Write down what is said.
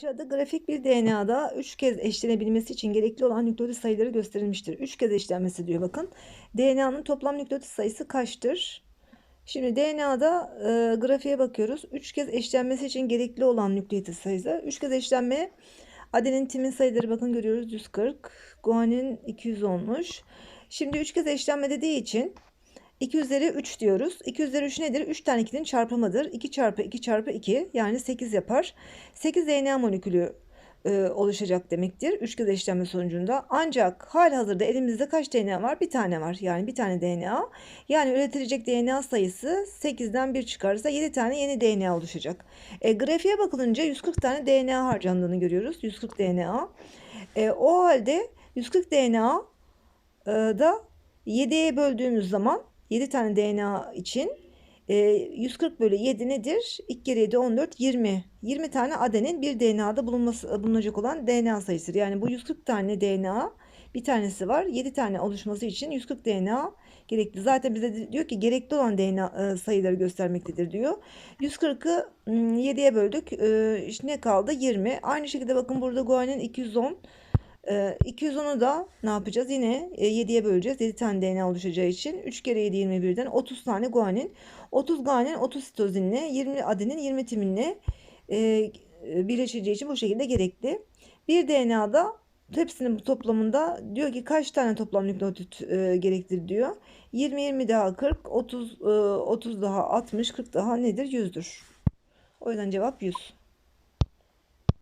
Aşağıda grafik bir DNA'da 3 kez eşlenebilmesi için gerekli olan nükleotit sayıları gösterilmiştir. 3 kez eşlenmesi diyor bakın. DNA'nın toplam nükleotit sayısı kaçtır? Şimdi DNA'da e, grafiğe bakıyoruz. 3 kez eşlenmesi için gerekli olan nükleotit sayısı. 3 kez eşlenme adenin timin sayıları bakın görüyoruz 140. Guanin 210'muş. Şimdi 3 kez eşlenme dediği için 2 üzeri 3 diyoruz. 2 üzeri 3 nedir? 3 tane 2'nin çarpımıdır. 2 çarpı 2 çarpı 2 yani 8 yapar. 8 DNA molekülü e, oluşacak demektir. 3 kez eşlenme sonucunda. Ancak halihazırda elimizde kaç DNA var? Bir tane var. Yani bir tane DNA. Yani üretilecek DNA sayısı 8'den 1 çıkarsa 7 tane yeni DNA oluşacak. E, grafiğe bakılınca 140 tane DNA harcandığını görüyoruz. 140 DNA. E, o halde 140 DNA e, da 7'ye böldüğümüz zaman 7 tane DNA için e, 140 bölü 7 nedir? 2 kere 7 14 20. 20 tane adenin bir DNA'da bulunması, bulunacak olan DNA sayısıdır. Yani bu 140 tane DNA bir tanesi var. 7 tane oluşması için 140 DNA gerekli. Zaten bize diyor ki gerekli olan DNA e, sayıları göstermektedir diyor. 140'ı 7'ye böldük. E, işte ne kaldı? 20. Aynı şekilde bakın burada guanin 210. Ee, 210'u da ne yapacağız? Yine e, 7'ye böleceğiz. 7 tane DNA oluşacağı için 3 kere 7 21'den 30 tane guanin. 30 guanin 30 sitozinle 20 adenin 20 timinle e, birleşeceği için bu şekilde gerekli. Bir DNA'da hepsinin toplamında diyor ki kaç tane toplam nükleotit e, gerektir diyor. 20 20 daha 40, 30 e, 30 daha 60, 40 daha nedir? 100'dür. O yüzden cevap 100.